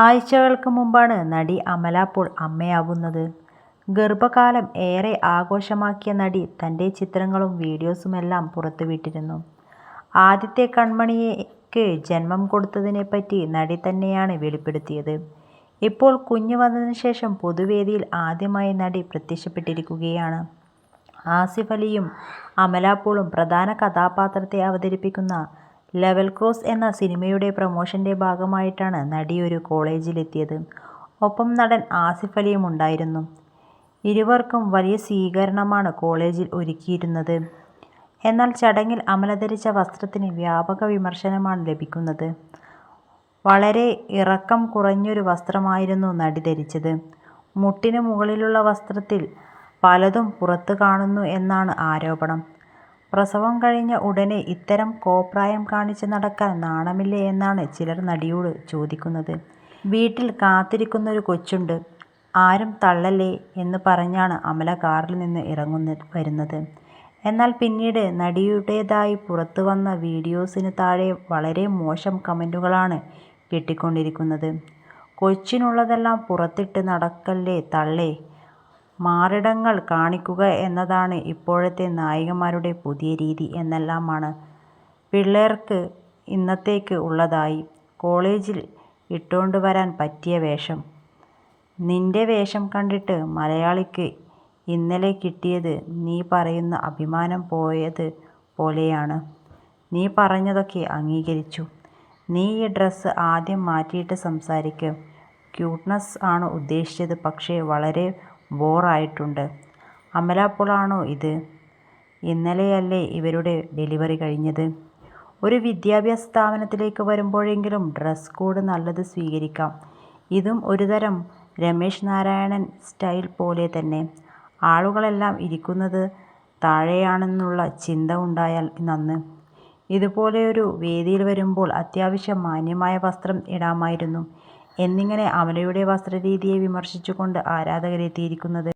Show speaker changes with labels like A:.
A: ആഴ്ചകൾക്ക് മുമ്പാണ് നടി അമല പോൾ അമ്മയാവുന്നത്. ഗർഭകാലം ഏറെ ആഘോഷമാക്കിയ നടി തന്റെ ചിത്രങ്ങളും വീഡിയോസുമെല്ലാം പുറത്തുവിട്ടിരുന്നു. ആദ്യത്തെ കൺമണിക്ക് ജന്മം കൊടുത്തതിനെപ്പറ്റി നടി തന്നെയാണ് വെളിപ്പെടുത്തിയത്. ഇപ്പോൾ കുഞ്ഞു വന്നതിന് ശേഷം പൊതുവേദിയിൽ ആദ്യമായി നടി പ്രത്യക്ഷപ്പെട്ടിരിക്കുകയാണ്. ആസിഫ് അലിയും അമലാപ്പോളും പ്രധാന കഥാപാത്രത്തെ അവതരിപ്പിക്കുന്ന ലെവൽ ക്രോസ് എന്ന സിനിമയുടെ പ്രമോഷന്റെ ഭാഗമായിട്ടാണ് നടി ഒരു കോളേജിലെത്തിയത്. ഒപ്പം നടൻ ആസിഫ് അലിയും ഉണ്ടായിരുന്നു ഇരുവർക്കും വലിയ സ്വീകരണമാണ് കോളേജിൽ ഒരുക്കിയിരുന്നത്. എന്നാൽ ചടങ്ങിൽ അമല ധരിച്ച വസ്ത്രത്തിന് വ്യാപക വിമർശനമാണ് ലഭിക്കുന്നത്. വളരെ ഇറക്കം കുറഞ്ഞൊരു വസ്ത്രമായിരുന്നു നടി ധരിച്ചത്. മുട്ടിന് മുകളിലുള്ള വസ്ത്രത്തിൽ പലതും പുറത്തു കാണുന്നു എന്നാണ് ആരോപണം. പ്രസവം കഴിഞ്ഞ ഉടനെ ഇത്തരം കോപ്രായം കാണിച്ച് നടക്കാൻ നാണമില്ലേ എന്നാണ് ചിലർ നടിയോട് ചോദിക്കുന്നത്. വീട്ടിൽ കാത്തിരിക്കുന്നൊരു കൊച്ചുണ്ട്, ആരും തള്ളല്ലേ എന്ന് പറഞ്ഞാണ് അമല കാറിൽ നിന്ന് ഇറങ്ങുന്ന വരുന്നത്. എന്നാൽ പിന്നീട് നടിയുടേതായി പുറത്തു വന്ന വീഡിയോസിന് താഴെ വളരെ മോശം കമന്റുകളാണ് കിട്ടിക്കൊണ്ടിരിക്കുന്നത്. കൊച്ചിനുള്ളതെല്ലാം പുറത്തിട്ട് നടക്കല്ലേ തള്ളേ, മാറിടങ്ങൾ കാണിക്കുക എന്നതാണ് ഇപ്പോഴത്തെ നായികമാരുടെ പുതിയ രീതി എന്നെല്ലാമാണ്. പിള്ളേർക്ക് ഇന്നത്തേക്ക് ഉള്ളതായി. കോളേജിൽ ഇട്ടോണ്ട് വരാൻ പറ്റിയ വേഷം. നിന്റെ വേഷം കണ്ടിട്ട് മലയാളിക്ക് ഇന്നലെ കിട്ടിയത് നീ പറയുന്ന അഭിമാനം പോയത് പോലെയാണ്. നീ പറഞ്ഞതൊക്കെ അംഗീകരിച്ചു. നീ ഈ ഡ്രസ്സ് ആദ്യം മാറ്റിയിട്ട് സംസാരിക്ക്. ക്യൂട്ട്നെസ് ആണ് ഉദ്ദേശിച്ചത് പക്ഷേ വളരെ ബോർ ആയിട്ടുണ്ട്. അമല ഇത്? ഇന്നലെയല്ലേ ഇവരുടെ ഡെലിവറി കഴിഞ്ഞത്. ഒരു വിദ്യാഭ്യാസ സ്ഥാപനത്തിലേക്ക് വരുമ്പോഴെങ്കിലും ഡ്രസ് കോഡ് നല്ലത് സ്വീകരിക്കാം. ഇതും ഒരുതരം രമേശ് നാരായണൻ സ്റ്റൈൽ പോലെ തന്നെ. ആളുകളെല്ലാം ഇരിക്കുന്നത് താഴെയാണെന്നുള്ള ചിന്ത ഉണ്ടായാൽ നന്ന്. ഇതുപോലെയൊരു വേദിയിൽ വരുമ്പോൾ അത്യാവശ്യം മാന്യമായ വസ്ത്രം ഇടാമായിരുന്നു എന്നിങ്ങനെ അമലയുടെ വസ്ത്രരീതിയെ വിമർശിച്ചുകൊണ്ട് ആരാധകരെത്തിയിരിക്കുന്നത്.